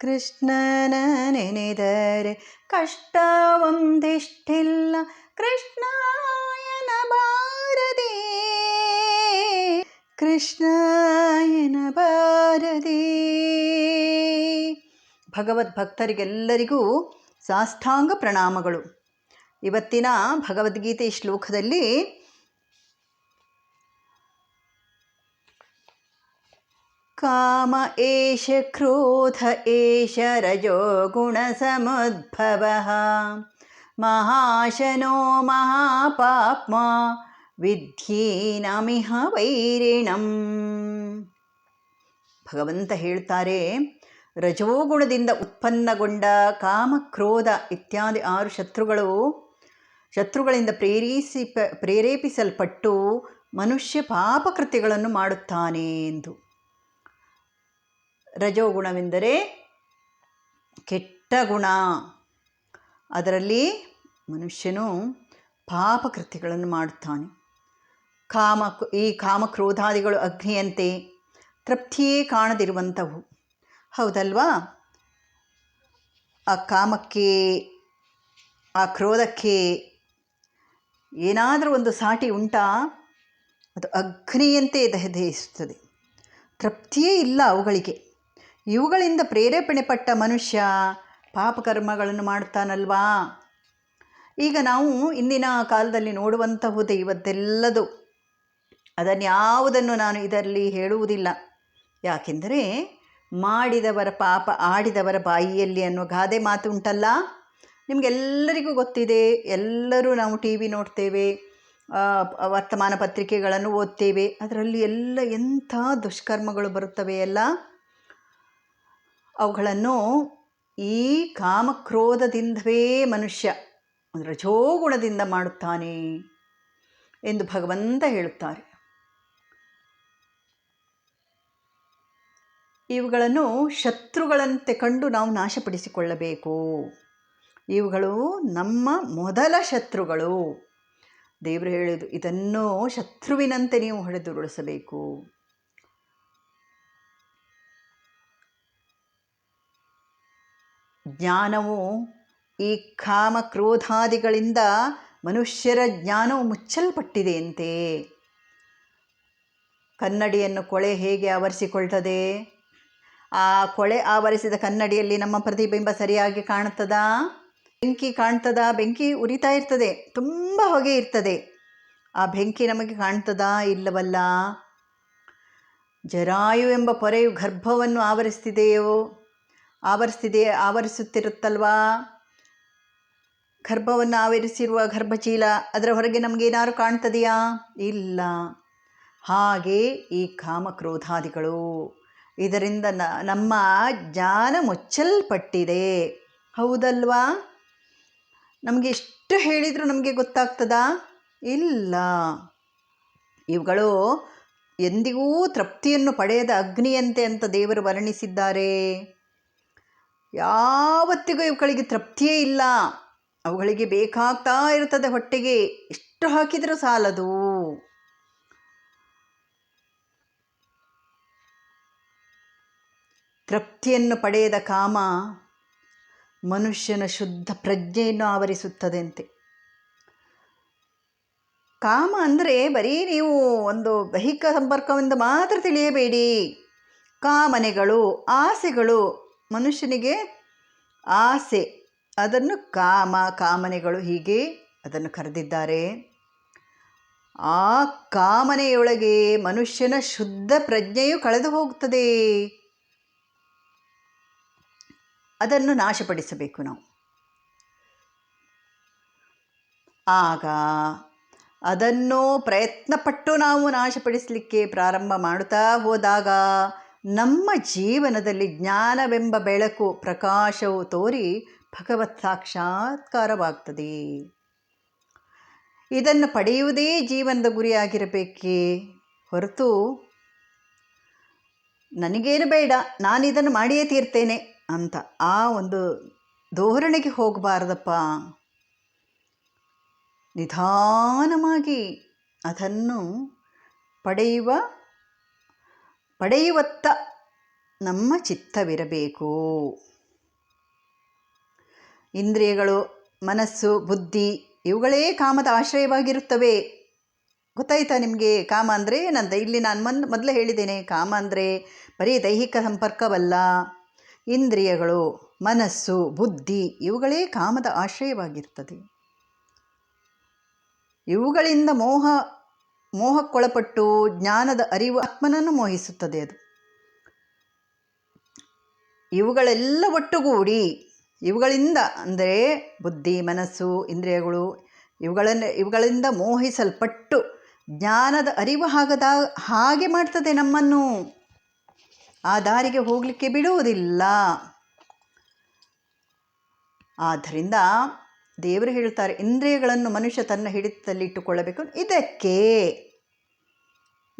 ಕೃಷ್ಣನ ನೆನೆದರೆ ಕಷ್ಟ ಒಂದಿಷ್ಟಿಲ್ಲ ಕೃಷ್ಣಾಯನ ಬಾರದೆ ಕೃಷ್ಣಾಯನ ಬಾರದೆ. ಭಗವದ್ಭಕ್ತರಿಗೆಲ್ಲರಿಗೂ ಸಾಷ್ಟಾಂಗ ಪ್ರಣಾಮಗಳು. ಇವತ್ತಿನ ಭಗವದ್ಗೀತೆ ಶ್ಲೋಕದಲ್ಲಿ ಕಾಮ ಏಷ ಕ್ರೋಧ ಏಷ ರಜೋ ಗುಣಸಮುದ್ಭವः ಮಹಾಶನೋ ಮಹಾಪಾಪ್ಮ ವಿದ್ಯೇನಮಿಹ ವೈರಿಣಂ. ಭಗವಂತ ಹೇಳ್ತಾರೆ ರಜೋಗುಣದಿಂದ ಉತ್ಪನ್ನಗೊಂಡ ಕಾಮ ಕ್ರೋಧ ಇತ್ಯಾದಿ ಆರು ಶತ್ರುಗಳು, ಶತ್ರುಗಳಿಂದ ಪ್ರೇರಿಸಿ ಪ್ರೇರೇಪಿಸಲ್ಪಟ್ಟು ಮನುಷ್ಯ ಪಾಪಕೃತಿಗಳನ್ನು ಮಾಡುತ್ತಾನೆ ಎಂದು. ರಜೋಗುಣವೆಂದರೆ ಕೆಟ್ಟ ಗುಣ ಅದರಲ್ಲಿ ಮನುಷ್ಯನು ಪಾಪಕೃತ್ಯಗಳನ್ನು ಮಾಡುತ್ತಾನೆ. ಕಾಮ, ಈ ಕಾಮಕ್ರೋಧಾದಿಗಳು ಅಗ್ನಿಯಂತೆ ತೃಪ್ತಿಯೇ ಕಾಣದಿರುವಂಥವು. ಹೌದಲ್ವಾ? ಆ ಕಾಮಕ್ಕೆ, ಆ ಕ್ರೋಧಕ್ಕೆ ಏನಾದರೂ ಒಂದು ಸಾಟಿ ಉಂಟಾ? ಅದು ಅಗ್ನಿಯಂತೆ ದಹಿಸುತ್ತದೆ ತೃಪ್ತಿಯೇ ಇಲ್ಲ ಅವುಗಳಿಗೆ. ಇವುಗಳಿಂದ ಪ್ರೇರೇಪಣೆ ಪಟ್ಟ ಮನುಷ್ಯ ಪಾಪಕರ್ಮಗಳನ್ನು ಮಾಡ್ತಾನಲ್ವಾ ಈಗ ನಾವು ಇಂದಿನ ಕಾಲದಲ್ಲಿ ನೋಡುವಂತಹ ಇವತ್ತೆಲ್ಲದು ಅದನ್ಯಾವುದನ್ನು ನಾನು ಇದರಲ್ಲಿ ಹೇಳುವುದಿಲ್ಲ. ಯಾಕೆಂದರೆ ಮಾಡಿದವರ ಪಾಪ ಆಡಿದವರ ಬಾಯಿಯಲ್ಲಿ ಅನ್ನೋ ಗಾದೆ ಮಾತು ಉಂಟಲ್ಲ? ನಿಮಗೆಲ್ಲರಿಗೂ ಗೊತ್ತಿದೆ. ಎಲ್ಲರೂ ನಾವು ಟಿ ವಿ ನೋಡ್ತೇವೆ ವರ್ತಮಾನ ಪತ್ರಿಕೆಗಳನ್ನು ಓದ್ತೇವೆ. ಅದರಲ್ಲಿ ಎಲ್ಲ ಎಂಥ ದುಷ್ಕರ್ಮಗಳು ಬರುತ್ತವೆ ಎಲ್ಲ ಅವುಗಳನ್ನು ಈ ಕಾಮಕ್ರೋಧದಿಂದವೇ ಮನುಷ್ಯ ರಜೋಗುಣದಿಂದ ಮಾಡುತ್ತಾನೆ ಎಂದು ಭಗವಂತ ಹೇಳುತ್ತಾರೆ. ಇವುಗಳನ್ನು ಶತ್ರುಗಳಂತೆ ಕಂಡು ನಾವು ನಾಶಪಡಿಸಿಕೊಳ್ಳಬೇಕು. ಇವುಗಳು ನಮ್ಮ ಮೊದಲ ಶತ್ರುಗಳು. ದೇವರು ಹೇಳಿದು ಇದನ್ನು ಶತ್ರುವಿನಂತೆ ನೀವು ಹೊಡೆದುರುಳಿಸಬೇಕು. ಜ್ಞಾನವು ಈ ಕಾಮ ಕ್ರೋಧಾದಿಗಳಿಂದ ಮನುಷ್ಯರ ಜ್ಞಾನವು ಮುಚ್ಚಲ್ಪಟ್ಟಿದೆಯಂತೆ. ಕನ್ನಡಿಯನ್ನು ಕೊಳೆ ಹೇಗೆ ಆವರಿಸಿಕೊಳ್ತದೆ? ಆ ಕೊಳೆ ಆವರಿಸಿದ ಕನ್ನಡಿಯಲ್ಲಿ ನಮ್ಮ ಪ್ರತಿಬಿಂಬ ಸರಿಯಾಗಿ ಕಾಣುತ್ತದಾ? ಬೆಂಕಿ ಕಾಣ್ತದ? ಬೆಂಕಿ ಉರಿತಾ ಇರ್ತದೆ, ತುಂಬ ಹೊಗೆ ಇರ್ತದೆ. ಆ ಬೆಂಕಿ ನಮಗೆ ಕಾಣ್ತದಾ ಇಲ್ಲವಲ್ಲ? ಜರಾಯು ಎಂಬ ಪೊರೆಯು ಗರ್ಭವನ್ನು ಆವರಿಸ್ತಿದೆಯೋ? ಆವರಿಸ್ತಿದೆ, ಆವರಿಸುತ್ತಿರುತ್ತಲ್ವಾ? ಗರ್ಭವನ್ನು ಆವರಿಸಿರುವ ಗರ್ಭಚೀಲ, ಅದರ ಹೊರಗೆ ನಮಗೇನಾದ್ರು ಕಾಣ್ತದೆಯಾ? ಇಲ್ಲ. ಹಾಗೆ ಈ ಕಾಮಕ್ರೋಧಾದಿಗಳು. ಇದರಿಂದ ನಮ್ಮ ಜ್ಞಾನ ಮುಚ್ಚಲ್ಪಟ್ಟಿದೆ. ಹೌದಲ್ವಾ? ನಮಗೆ ಎಷ್ಟು ಹೇಳಿದರೂ ನಮಗೆ ಗೊತ್ತಾಗ್ತದಾ? ಇಲ್ಲ. ಇವುಗಳು ಎಂದಿಗೂ ತೃಪ್ತಿಯನ್ನು ಪಡೆಯದ ಅಗ್ನಿಯಂತೆ ಅಂತ ದೇವರು ವರ್ಣಿಸಿದ್ದಾರೆ. ಯಾವತ್ತಿಗೂ ಇವುಗಳಿಗೆ ತೃಪ್ತಿಯೇ ಇಲ್ಲ. ಅವುಗಳಿಗೆ ಬೇಕಾಗ್ತಾ ಇರ್ತದೆ ಹೊಟ್ಟೆಗೆ. ಎಷ್ಟು ಹಾಕಿದರೂ ಸಾಲದು. ತೃಪ್ತಿಯನ್ನು ಪಡೆಯದ ಕಾಮ ಮನುಷ್ಯನ ಶುದ್ಧ ಪ್ರಜ್ಞೆಯನ್ನು ಆವರಿಸುತ್ತದೆಂತೆ. ಕಾಮ ಅಂದರೆ ಬರೀ ನೀವು ಒಂದು ದೈಹಿಕ ಸಂಪರ್ಕದಿಂದ ಮಾತ್ರ ತಿಳಿಯಬೇಡಿ. ಕಾಮನೆಗಳು, ಆಸೆಗಳು, ಮನುಷ್ಯನಿಗೆ ಆಸೆ. ಅದನ್ನು ಕಾಮ, ಕಾಮನೆಗಳು ಹೀಗೆ ಅದನ್ನು ಕರೆದಿದ್ದಾರೆ. ಆ ಕಾಮನೆಯೊಳಗೆ ಮನುಷ್ಯನ ಶುದ್ಧ ಪ್ರಜ್ಞೆಯು ಕಳೆದು ಹೋಗುತ್ತದೆ. ಅದನ್ನು ನಾಶಪಡಿಸಬೇಕು ನಾವು. ಆಗ ಅದನ್ನು ಪ್ರಯತ್ನಪಟ್ಟು ನಾವು ನಾಶಪಡಿಸಲಿಕ್ಕೆ ಪ್ರಾರಂಭ ಮಾಡುತ್ತಾ ಹೋದಾಗ ನಮ್ಮ ಜೀವನದಲ್ಲಿ ಜ್ಞಾನವೆಂಬ ಬೆಳಕು ಪ್ರಕಾಶವು ತೋರಿ ಭಗವತ್ ಸಾಕ್ಷಾತ್ಕಾರವಾಗ್ತದೆ. ಇದನ್ನು ಪಡೆಯುವುದೇ ಜೀವನದ ಗುರಿಯಾಗಿರಬೇಕೇ ಹೊರತು ನನಗೇನು ಬೇಡ ನಾನು ಇದನ್ನು ಮಾಡಿಯೇ ತೀರ್ತೇನೆ. ಅಂತ. ಆ ಒಂದು ಧೋರಣೆಗೆ ಹೋಗಬಾರ್ದಪ್ಪ. ನಿಧಾನವಾಗಿ ಅದನ್ನು ಪಡೆಯುವ, ಪಡೆಯುವತ್ತ ನಮ್ಮ ಚಿತ್ತವಿರಬೇಕು. ಇಂದ್ರಿಯಗಳು, ಮನಸ್ಸು, ಬುದ್ಧಿ ಇವುಗಳೇ ಕಾಮದ ಆಶ್ರಯವಾಗಿರುತ್ತವೆ. ಗೊತ್ತಾಯ್ತಾ ನಿಮಗೆ? ಕಾಮ ಅಂದರೆ ಏನಂತ? ಇಲ್ಲಿ ನಾನು ಮನ್, ಮೊದಲೇ ಹೇಳಿದ್ದೇನೆ. ಕಾಮ ಅಂದರೆ ಬರೀ ದೈಹಿಕ ಸಂಪರ್ಕವಲ್ಲ. ಇಂದ್ರಿಯಗಳು, ಮನಸ್ಸು, ಬುದ್ಧಿ ಇವುಗಳೇ ಕಾಮದ ಆಶ್ರಯವಾಗಿರ್ತದೆ. ಇವುಗಳಿಂದ ಮೋಹ, ಮೋಹಕ್ಕೊಳಪಟ್ಟು ಜ್ಞಾನದ ಅರಿವು ಆತ್ಮನನ್ನು ಮೋಹಿಸುತ್ತದೆ ಅದು. ಇವುಗಳೆಲ್ಲ ಒಟ್ಟುಗೂಡಿ, ಇವುಗಳಿಂದ ಅಂದರೆ ಬುದ್ಧಿ, ಮನಸ್ಸು, ಇಂದ್ರಿಯಗಳು, ಇವುಗಳನ್ನು, ಇವುಗಳಿಂದ ಮೋಹಿಸಲ್ಪಟ್ಟು ಜ್ಞಾನದ ಅರಿವು ಆಗದ ಹಾಗೆ ಮಾಡ್ತದೆ ನಮ್ಮನ್ನು. ಆ ದಾರಿಗೆ ಹೋಗಲಿಕ್ಕೆ ಬಿಡುವುದಿಲ್ಲ. ಆದ್ದರಿಂದ ದೇವರು ಹೇಳ್ತಾರೆ ಇಂದ್ರಿಯಗಳನ್ನು ಮನುಷ್ಯ ತನ್ನ ಹಿಡಿತದಲ್ಲಿಟ್ಟುಕೊಳ್ಳಬೇಕು. ಇದಕ್ಕೆ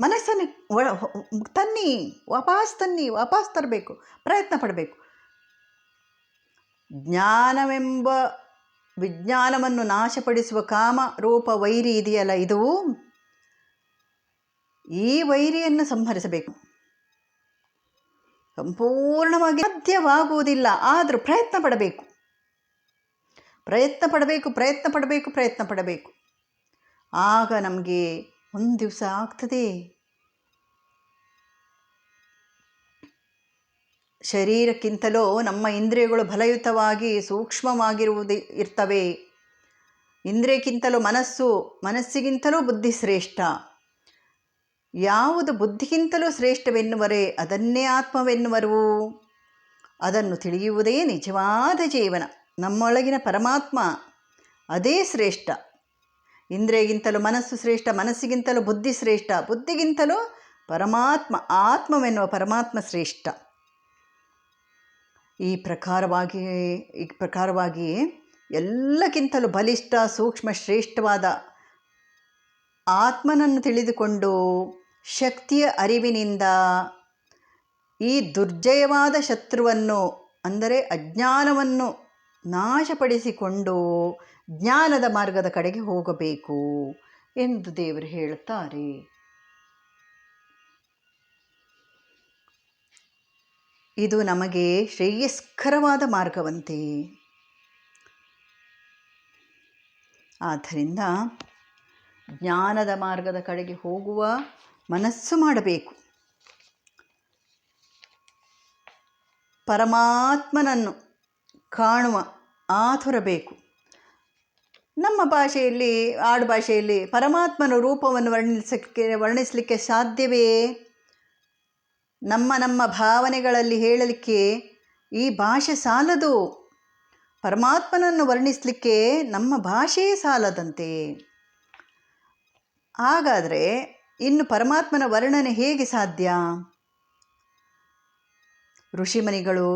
ಮನಸ್ಸನ್ನು ಒಳ, ತನ್ನಿ, ವಾಪಾಸ್ ತನ್ನಿ, ವಾಪಾಸ್ ತರಬೇಕು, ಪ್ರಯತ್ನ ಪಡಬೇಕು. ಜ್ಞಾನವೆಂಬ ವಿಜ್ಞಾನವನ್ನು ನಾಶಪಡಿಸುವ ಕಾಮ, ರೂಪ, ವೈರಿ ಇದೆಯಲ್ಲ ಇದು? ಈ ವೈರಿಯನ್ನು ಸಂಹರಿಸಬೇಕು. ಸಂಪೂರ್ಣವಾಗಿ ಸಾಧ್ಯವಾಗುವುದಿಲ್ಲ. ಆದರೂ ಪ್ರಯತ್ನ ಪಡಬೇಕು. ಪ್ರಯತ್ನ ಪಡಬೇಕು ಪ್ರಯತ್ನ ಪಡಬೇಕು ಪ್ರಯತ್ನ ಪಡಬೇಕು. ಆಗ ನಮಗೆ ಒಂದು ದಿವಸ ಆಗ್ತದೆ. ಶರೀರಕ್ಕಿಂತಲೂ ನಮ್ಮ ಇಂದ್ರಿಯಗಳು ಬಲಯುತವಾಗಿ ಸೂಕ್ಷ್ಮವಾಗಿರುವುದು ಇರ್ತವೆ. ಇಂದ್ರಿಯಕ್ಕಿಂತಲೂ ಮನಸ್ಸು, ಮನಸ್ಸಿಗಿಂತಲೂ ಬುದ್ಧಿ ಶ್ರೇಷ್ಠ ಯಾವುದು ಬುದ್ಧಿಗಿಂತಲೂ ಶ್ರೇಷ್ಠವೆನ್ನುವರೇ ಅದನ್ನೇ ಆತ್ಮವೆನ್ನುವರು. ಅದನ್ನು ತಿಳಿಯುವುದೇ ನಿಜವಾದ ಜೀವನ. ನಮ್ಮೊಳಗಿನ ಪರಮಾತ್ಮ ಅದೇ ಶ್ರೇಷ್ಠ. ಇಂದ್ರಿಯಗಿಂತಲೂ ಮನಸ್ಸು ಶ್ರೇಷ್ಠ, ಮನಸ್ಸಿಗಿಂತಲೂ ಬುದ್ಧಿ ಶ್ರೇಷ್ಠ, ಬುದ್ಧಿಗಿಂತಲೂ ಪರಮಾತ್ಮ, ಆತ್ಮವೆನ್ನುವ ಪರಮಾತ್ಮ ಶ್ರೇಷ್ಠ. ಈ ಪ್ರಕಾರವಾಗಿ ಈ ಪ್ರಕಾರವಾಗಿ ಎಲ್ಲಕ್ಕಿಂತಲೂ ಬಲಿಷ್ಠ, ಸೂಕ್ಷ್ಮ, ಶ್ರೇಷ್ಠವಾದ ಆತ್ಮನನ್ನು ತಿಳಿದುಕೊಂಡು ಶಕ್ತಿಯ ಅರಿವಿನಿಂದ ಈ ದುರ್ಜಯವಾದ ಶತ್ರುವನ್ನು, ಅಂದರೆ ಅಜ್ಞಾನವನ್ನು ನಾಶಪಡಿಸಿಕೊಂಡು ಜ್ಞಾನದ ಮಾರ್ಗದ ಕಡೆಗೆ ಹೋಗಬೇಕು ಎಂದು ದೇವರು ಹೇಳುತ್ತಾರೆ. ಇದು ನಮಗೆ ಶ್ರೇಯಸ್ಕರವಾದ ಮಾರ್ಗವಂತೆ. ಆದ್ದರಿಂದ ಜ್ಞಾನದ ಮಾರ್ಗದ ಕಡೆಗೆ ಹೋಗುವ ಮನಸ್ಸು ಮಾಡಬೇಕು. ಪರಮಾತ್ಮನನ್ನು ಕಾಣುವ ಆತುರ ಬೇಕು ನಮ್ಮ ಭಾಷೆಯಲ್ಲಿ, ಆಡು ಭಾಷೆಯಲ್ಲಿ ಪರಮಾತ್ಮನ ರೂಪವನ್ನು ವರ್ಣಿಸಕ್ಕೆ ವರ್ಣಿಸಲಿಕ್ಕೆ ಸಾಧ್ಯವೇ? ನಮ್ಮ ನಮ್ಮ ಭಾವನೆಗಳಲ್ಲಿ ಹೇಳಲಿಕ್ಕೆ ಈ ಭಾಷೆ ಸಾಲದು. ಪರಮಾತ್ಮನನ್ನು ವರ್ಣಿಸಲಿಕ್ಕೆ ನಮ್ಮ ಭಾಷೆಯೇ ಸಾಲದಂತೆ. ಹಾಗಾದರೆ ಇನ್ನು ಪರಮಾತ್ಮನ ವರ್ಣನೆ ಹೇಗೆ ಸಾಧ್ಯ? ಋಷಿಮನಿಗಳು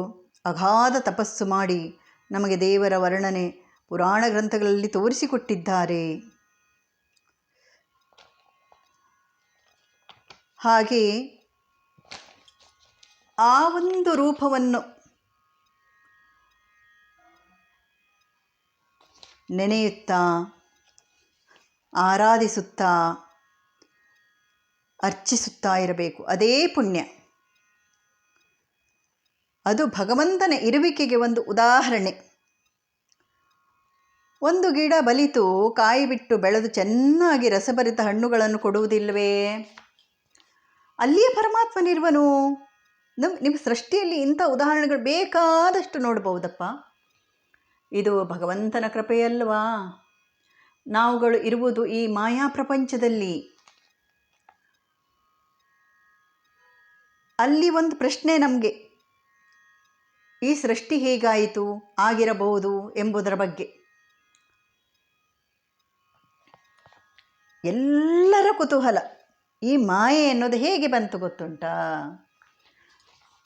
ಅಗಾಧ ತಪಸ್ಸು ಮಾಡಿ ನಮಗೆ ದೇವರ ವರ್ಣನೆ ಪುರಾಣ ಗ್ರಂಥಗಳಲ್ಲಿ ತೋರಿಸಿಕೊಟ್ಟಿದ್ದಾರೆ. ಹಾಗೆ ಆ ಒಂದು ರೂಪವನ್ನು ನೆನೆಯುತ್ತಾ, ಆರಾಧಿಸುತ್ತಾ ಅರ್ಚಿಸುತ್ತಾ ಇರಬೇಕು ಅದೇ ಪುಣ್ಯ. ಅದು ಭಗವಂತನ ಇರುವಿಕೆಗೆ ಒಂದು ಉದಾಹರಣೆ. ಒಂದು ಗಿಡ ಬಲಿತು ಕಾಯಿ ಬಿಟ್ಟು ಬೆಳೆದು ಚೆನ್ನಾಗಿ ರಸಭರಿತ ಹಣ್ಣುಗಳನ್ನು ಕೊಡುವುದಿಲ್ಲವೇ? ಅಲ್ಲಿಯೇ ಪರಮಾತ್ಮನಿರುವನು. ನಮ್ಮ ನಿಮ್ಮ ಸೃಷ್ಟಿಯಲ್ಲಿ ಇಂಥ ಉದಾಹರಣೆಗಳು ಬೇಕಾದಷ್ಟು ನೋಡಬಹುದಪ್ಪ ಇದು ಭಗವಂತನ ಕೃಪೆಯಲ್ವಾ? ನಾವುಗಳು ಇರುವುದು ಈ ಮಾಯಾ ಪ್ರಪಂಚದಲ್ಲಿ. ಅಲ್ಲಿ ಒಂದು ಪ್ರಶ್ನೆ ನಮಗೆ. ಈ ಸೃಷ್ಟಿ ಹೇಗಾಯಿತು, ಆಗಿರಬಹುದು ಎಂಬುದರ ಬಗ್ಗೆ. ಎಲ್ಲರ ಕುತೂಹಲ. ಈ ಮಾಯೆ ಅನ್ನೋದು ಹೇಗೆ ಬಂತು ಗೊತ್ತುಂಟಾ?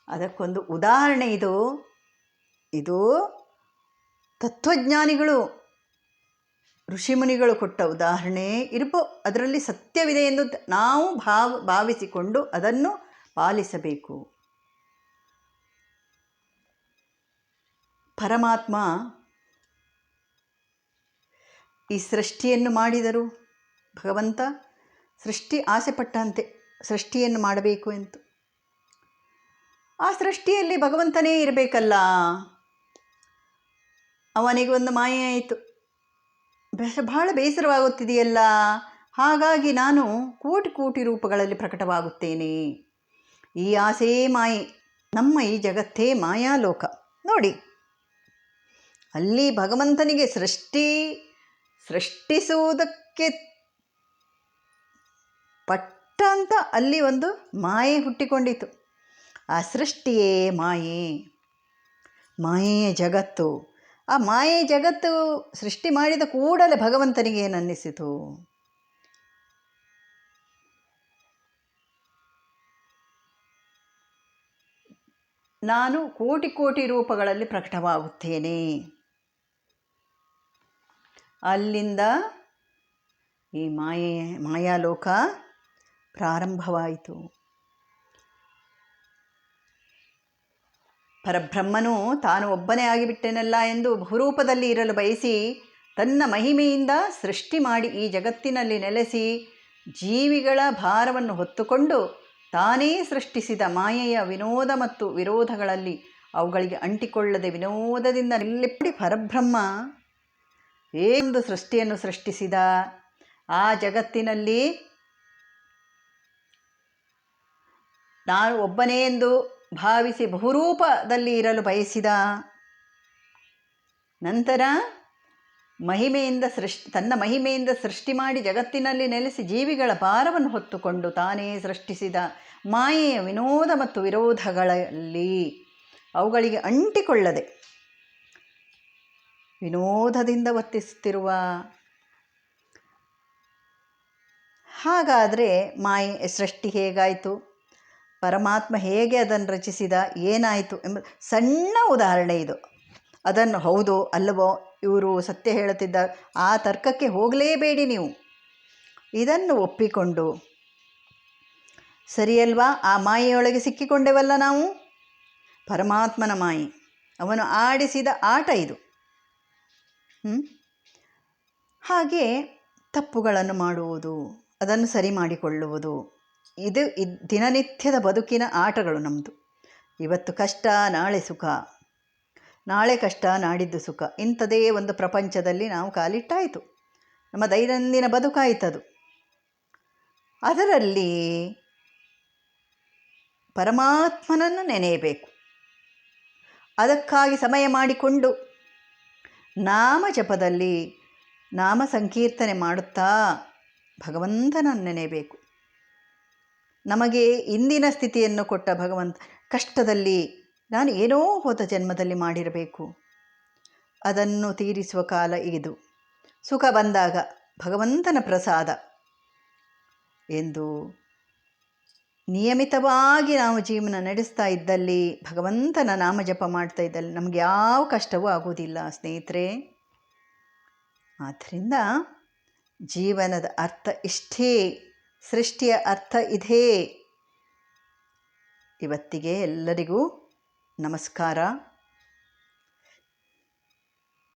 ಅದಕ್ಕೊಂದು ಉದಾಹರಣೆ ಇದು. ಇದು ತತ್ವಜ್ಞಾನಿಗಳು, ಋಷಿಮುನಿಗಳು ಕೊಟ್ಟ ಉದಾಹರಣೆ. ಇರ್ಬೋ ಅದರಲ್ಲಿ ಸತ್ಯವಿದೆ ಎಂದು ನಾವು ಭಾವ, ಭಾವಿಸಿಕೊಂಡು ಅದನ್ನು ಪಾಲಿಸಬೇಕು. ಪರಮಾತ್ಮ ಈ ಸೃಷ್ಟಿಯನ್ನು ಮಾಡಿದರು. ಭಗವಂತ ಸೃಷ್ಟಿ ಆಸೆ ಪಟ್ಟಂತೆ ಸೃಷ್ಟಿಯನ್ನು ಮಾಡಬೇಕು ಎಂದು. ಆ ಸೃಷ್ಟಿಯಲ್ಲಿ ಭಗವಂತನೇ ಇರಬೇಕಲ್ಲ. ಅವನಿಗೆ ಒಂದು ಮಾಯೆ ಆಯಿತು. ಬಹಳ ಬೇಸರವಾಗುತ್ತಿದೆಯಲ್ಲ. ಹಾಗಾಗಿ ನಾನು ಕೋಟಿ ಕೋಟಿ ರೂಪಗಳಲ್ಲಿ ಪ್ರಕಟವಾಗುತ್ತೇನೆ. ಈ ಆಸೆಯೇ ಮಾಯೆ, ನಮ್ಮ ಈ ಜಗತ್ತೇ ಮಾಯಾಲೋಕ. ನೋಡಿ, ಅಲ್ಲಿ ಭಗವಂತನಿಗೆ ಸೃಷ್ಟಿ, ಸೃಷ್ಟಿಸುವುದಕ್ಕೆ ಪಟ್ಟಂತ ಅಲ್ಲಿ ಒಂದು ಮಾಯೆ ಹುಟ್ಟಿಕೊಂಡಿತು ಆ ಸೃಷ್ಟಿಯೇ ಮಾಯೆ, ಮಾಯೆಯ ಜಗತ್ತು. ಆ ಮಾಯೆ ಜಗತ್ತು ಸೃಷ್ಟಿ ಮಾಡಿದ ಕೂಡಲೇ ಭಗವಂತನಿಗೆ ಏನನ್ನಿಸಿತು ನಾನು ಕೋಟಿ ಕೋಟಿ ರೂಪಗಳಲ್ಲಿ ಪ್ರಕಟವಾಗುತ್ತೇನೆ. ಅಲ್ಲಿಂದ ಈ ಮಾಯೆ, ಮಾಯಾಲೋಕ ಪ್ರಾರಂಭವಾಯಿತು. ಪರಬ್ರಹ್ಮನು ತಾನು ಒಬ್ಬನೇ ಆಗಿಬಿಟ್ಟೆನಲ್ಲ ಎಂದು ಬಹುರೂಪದಲ್ಲಿ ಇರಲು ಬಯಸಿ ತನ್ನ ಮಹಿಮೆಯಿಂದ ಸೃಷ್ಟಿ ಮಾಡಿ ಈ ಜಗತ್ತಿನಲ್ಲಿ ನೆಲೆಸಿ ಜೀವಿಗಳ ಭಾರವನ್ನು ಹೊತ್ತುಕೊಂಡು ತಾನೇ ಸೃಷ್ಟಿಸಿದ ಮಾಯೆಯ ವಿನೋದ ಮತ್ತು ವಿರೋಧಗಳಲ್ಲಿ ಅವುಗಳಿಗೆ ಅಂಟಿಕೊಳ್ಳದೆ ವಿನೋದದಿಂದ ನಿಲ್ಲಿಪ್ಪಡಿ ಪರಬ್ರಹ್ಮ. ಏನೊಂದು ಸೃಷ್ಟಿಯನ್ನು ಸೃಷ್ಟಿಸಿದ? ಆ ಜಗತ್ತಿನಲ್ಲಿ ನಾನು ಒಬ್ಬನೇ ಎಂದು ಭಾವಿಸಿ ಬಹುರೂಪದಲ್ಲಿ ಇರಲು ಬಯಸಿದ. ನಂತರ ಮಹಿಮೆಯಿಂದ ಸೃಷ್ಟಿ, ತನ್ನ ಮಹಿಮೆಯಿಂದ ಸೃಷ್ಟಿ ಮಾಡಿ ಜಗತ್ತಿನಲ್ಲಿ ನೆಲೆಸಿ ಜೀವಿಗಳ ಭಾರವನ್ನು ಹೊತ್ತುಕೊಂಡು ತಾನೇ ಸೃಷ್ಟಿಸಿದ ಮಾಯೆಯ ವಿನೋದ ಮತ್ತು ವಿರೋಧಗಳಲ್ಲಿ ಅವುಗಳಿಗೆ ಅಂಟಿಕೊಳ್ಳದೆ ವಿನೋದದಿಂದ ವರ್ತಿಸುತ್ತಿರುವ ಹಾಗಾದರೆ ಮಾಯೆ, ಸೃಷ್ಟಿ ಹೇಗಾಯಿತು? ಪರಮಾತ್ಮ ಹೇಗೆ ಅದನ್ನು ರಚಿಸಿದ? ಏನಾಯಿತು ಎಂಬ ಸಣ್ಣ ಉದಾಹರಣೆ ಇದು. ಅದನ್ನು ಹೌದು ಅಲ್ಲವೋ ಇವರು ಸತ್ಯ ಹೇಳುತ್ತಿದ್ದ ಆ ತರ್ಕಕ್ಕೆ ಹೋಗಲೇಬೇಡಿ ನೀವು. ಇದನ್ನು ಒಪ್ಪಿಕೊಂಡು, ಸರಿಯಲ್ವಾ? ಆ ಮಾಯೆಯೊಳಗೆ ಸಿಕ್ಕಿಕೊಂಡೆವಲ್ಲ ನಾವು? ಪರಮಾತ್ಮನ ಮಾಯಿ. ಅವನು ಆಡಿಸಿದ ಆಟ ಇದು. ಹಾಗೆ ತಪ್ಪುಗಳನ್ನು ಮಾಡುವುದು, ಅದನ್ನು ಸರಿ ಮಾಡಿಕೊಳ್ಳುವುದು, ಇದು ದಿನನಿತ್ಯದ ಬದುಕಿನ ಆಟಗಳು ನಮ್ಮದು ಇವತ್ತು ಕಷ್ಟ, ನಾಳೆ ಸುಖ. ನಾಳೆ ಕಷ್ಟ, ನಾಡಿದ್ದು ಸುಖ. ಇಂಥದೇ ಒಂದು ಪ್ರಪಂಚದಲ್ಲಿ ನಾವು ಕಾಲಿಟ್ಟಾಯಿತು. ನಮ್ಮ ದೈನಂದಿನ ಬದುಕಾಯಿತದು. ಅದರಲ್ಲಿ ಪರಮಾತ್ಮನನ್ನು ನೆನೆಯಬೇಕು. ಅದಕ್ಕಾಗಿ ಸಮಯ ಮಾಡಿಕೊಂಡು ನಾಮ ಜಪದಲ್ಲಿ ನಾಮ ಸಂಕೀರ್ತನೆ ಮಾಡುತ್ತಾ ಭಗವಂತನನ್ನು ನೆನೆಯಬೇಕು. ನಮಗೆ ಇಂದಿನ ಸ್ಥಿತಿಯನ್ನು ಕೊಟ್ಟ ಭಗವಂತ ಕಷ್ಟದಲ್ಲಿ ನಾನು ಏನೋ ಹೋದ ಜನ್ಮದಲ್ಲಿ ಮಾಡಿರಬೇಕು. ಅದನ್ನು ತೀರಿಸುವ ಕಾಲ ಇದು ಸುಖ ಬಂದಾಗ ಭಗವಂತನ ಪ್ರಸಾದ ಎಂದು ನಿಯಮಿತವಾಗಿ ನಾವು ಜೀವನ ನಡೆಸ್ತಾ ಇದ್ದಲ್ಲಿ ಭಗವಂತನ ನಾಮ ಜಪ ಮಾಡ್ತಾ ಇದ್ದಲ್ಲಿ ನಮಗೆ ಯಾವ ಕಷ್ಟವೂ ಆಗುವುದಿಲ್ಲ, ಸ್ನೇಹಿತರೆ. ಆದ್ದರಿಂದ ಜೀವನದ ಅರ್ಥ ಇಷ್ಟೇ, ಸೃಷ್ಟಿಯ ಅರ್ಥ ಇದೇ. ಇವತ್ತಿಗೆ ಎಲ್ಲರಿಗೂ ನಮಸ್ಕಾರ